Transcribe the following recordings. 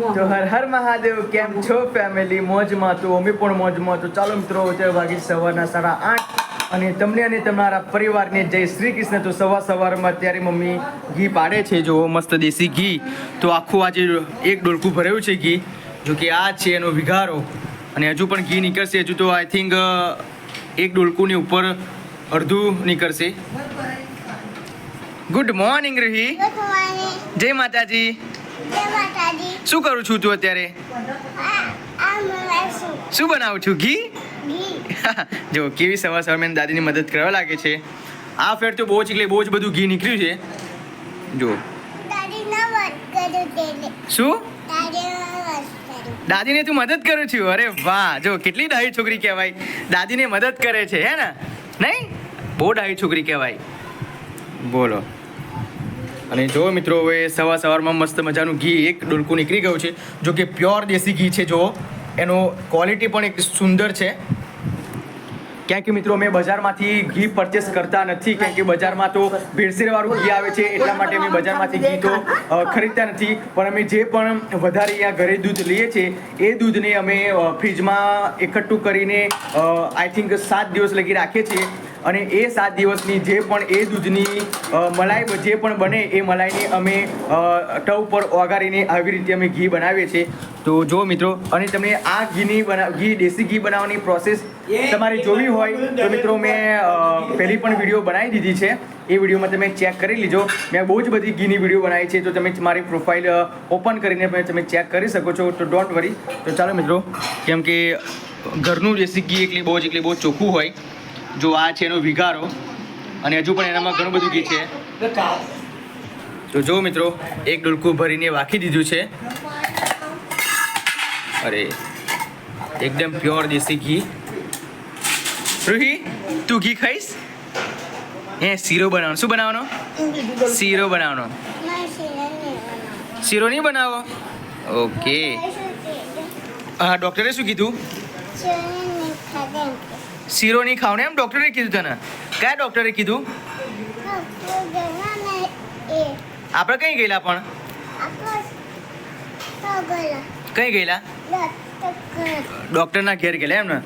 તો હર હર મહાદેવ કેમ છો ફેમિલી મોજમાં તો અમે પણ મોજમાં તો ચાલો મિત્રો અત્યારે વાગી સવારના સાડા આઠ. અને તમને અને તમારા પરિવારને જય શ્રી કૃષ્ણ. તો સવાર સવારમાં અત્યારે મમ્મી ઘી પાડે છે જો મસ્ત દેશી ઘી. તો આખું આજે એક ડોલકું ભરાયું છે ઘી જો કે આ છે એનો વિઘારો. અને હજુ પણ ઘી નીકળશે હજુ તો આઈ થિંક એક ડોલકુની ઉપર અડધું નીકળશે. ગુડ મોર્નિંગ રૂહી જય માતાજી. જય માતાજી. શું કરું છું તું અત્યારે. શું બનાવું છું? ઘી. જો કેવી સવાર સવાર મેં દાદીની મદદ કરવા લાગે છે. આ ફેર તો બહુ જ એટલે બહુ જ બધું ઘી નીકળ્યું છે. જો. શું. દાદીને તું મદદ કરું છું? અરે વાહ. જો કેટલી ડાહી છોકરી કહેવાય. દાદીને મદદ કરે છે હે ને? નહીં? બહુ ડાહી છોકરી કહેવાય. બોલો. અને જો મિત્રો હવે સવાર સવારમાં મસ્ત મજાનું ઘી એક ડોલકું નીકળી ગયું છે, જો કે પ્યોર દેશી ઘી છે જો એનો ક્વોલિટી પણ એક સુંદર છે. કારણ કે મિત્રો અમે બજારમાંથી ઘી પરચેસ કરતા નથી કારણ કે બજારમાં તો ભેળસેળવાળું ઘી આવે છે, એટલા માટે અમે બજારમાંથી ઘી તો ખરીદતા નથી. પણ અમે જે પણ વધારે અહીંયા ઘરે દૂધ લઈએ છીએ એ દૂધને અમે ફ્રીજમાં એકઠું કરીને આઈ થિંક સાત દિવસ લગી રાખીએ છીએ. અને એ સાત દિવસની જે પણ એ દૂધની મલાઈ જે પણ બને એ મલાઈને અમે ટવ પર ઓગાળીને આવી રીતે અમે ઘી બનાવીએ છીએ. તો જો મિત્રો અને તમને આ ઘીની બના ઘી દેશી ઘી બનાવવાની પ્રોસેસ તમારે જોવી હોય તો મિત્રો મેં પહેલી પણ વીડિયો બનાવી દીધી છે. એ વિડીયોમાં તમે ચેક કરી લીજો. મેં બહુ જ બધી ઘીની વીડિયો બનાવી છે તો તમે મારી પ્રોફાઇલ ઓપન કરીને તમે ચેક કરી શકો છો તો ડોન્ટ વરી તો ચાલો મિત્રો કેમ કે ઘરનું દેશી ઘી એટલી બહુ જ એટલી બહુ ચોખ્ખું હોય જો આ છે એનો વિઘારો, અને હજુ પણ એનામાં ઘણું બધું ઘી છે. તો જો મિત્રો, એક ડોલકું ભરીને વાખી દીધું છે. અરે, એકદમ પ્યોર દેશી ઘી. રૂહી, તું ઘી ખાઈશ? હે, શીરો બનાવવાનો. શું બનાવવાનો? શીરો બનાવવાનો. શીરો નહીં બનાવો? ઓકે? હા, ડૉક્ટરે શું કીધું? શીરો નહીં ખાવ ને એમ ડૉક્ટરે કીધું તને? કયા ડૉક્ટરે કીધું. આપણે કઈ ગયેલા પણ? કઈ ગયેલા. ડૉક્ટરના ઘેર ગયેલા એમ ને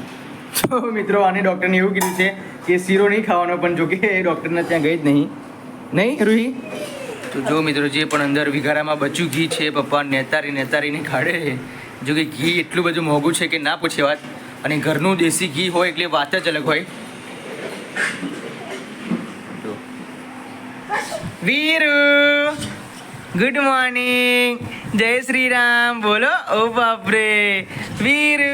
તો મિત્રો, આને ડૉક્ટરને એવું કીધું છે કે શીરો નહીં ખાવાનો, પણ જો કે ડૉક્ટરને ત્યાં ગઈ જ નહીં. નહીં, રૂહી? તો જો મિત્રો, જે પણ અંદર વિઘારામાં બચ્યું ઘી છે, પપ્પા નેતારી, નેતારીને ખાડે. જો કે ઘી એટલું બધું મોંઘું છે કે ના પૂછે વાત. અને ઘરનું દેશી ઘી હોય એટલે વાત જ અલગ હોય. વીરુ ગુડ મોર્નિંગ જય શ્રી રામ. બોલો, ઓ બાપરે. વીરુ,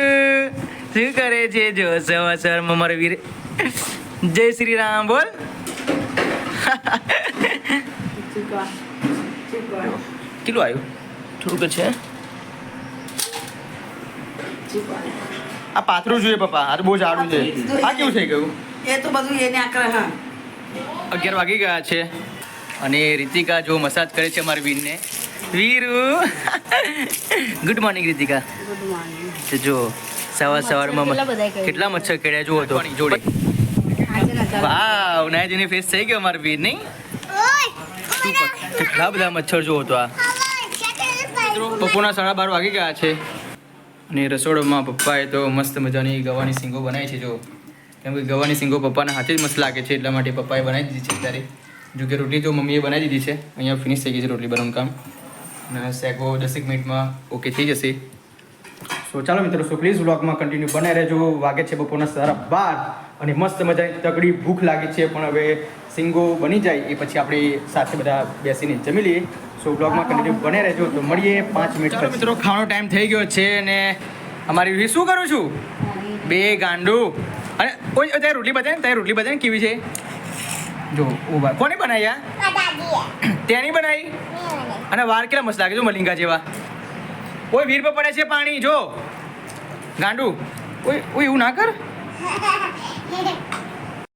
શું કરે છે? જો, સવાર સવારમાં મારો વીર. જય શ્રી રામ, બોલ. કેટલું આવ્યું? થોડુંક છે આ પાતળું જોઈએ પપ્પા. આ બહુ જાડું છે. આ કેવું થઈ ગયું? એ તો બધું એને આકરા હા અગિયાર વાગી ગયા છે અને રીતિકા જો મસાજ કરે છે અમારી વીરને. Viru! Good morning Ritika. Good morning જો સવાર સવારમાં કેટલા મચ્છર કર્યા જુઓ તો. જોડે. વાવ નાયજીની ફેસ થઈ ગયો અમારી વીરની નહીં? કેટલા બધા મચ્છર જુઓ તો આ? બપોરના સાડા બાર વાગી ગયા છે. અને રસોડામાં પપ્પાએ તો મસ્ત મજાની ગવાની સિંગો બનાવી છે, જો. કેમ કે ગવાની સિંગો પપ્પાના હાથે જ મસ્ત લાગે છે, એટલા માટે પપ્પાએ બનાવી દીધી છે અત્યારે. જો કે રોટલી તો મમ્મીએ બનાવી દીધી છે, અહીંયા ફિનિશ થઈ ગઈ છે રોટલી બનાવવાનું કામ. અને સેગો દસેક મિનિટમાં ઓકે થઈ જશે. સો ચાલો મિત્રો સો પ્લીઝ વ્લોગમાં કન્ટિન્યુ બનાવી રહેજો. વાગે છે બપોરના સારા બાર અને મસ્ત મજાની તગડી ભૂખ લાગી છે, પણ હવે સિંગો બની જાય, એ પછી આપણે સાથે બધા બેસીને જમી લઈએ. સો બ્લોગમાં કન્ટિન્યુ બને રહેજો. તો મળીએ પાંચ મિનિટ ચાલો મિત્રો ખાવાનો ટાઈમ થઈ ગયો છે અને અમારી વી શું કરું છું? બે ગાંડું. અને ઓય અત્યારે રોટલી બતાવે ત્યારે રોટલી બતાવે કેવી છે? જો ઊભા. કોને બનાવી આ? આ તેની બનાવી? અને વાર કેટલા મસ્ત લાગે જો મલિંગા જેવા. ઓય વીર પર પડે છે પાણી જો. ગાંડુ. ઓય ઓય એવું ના કર.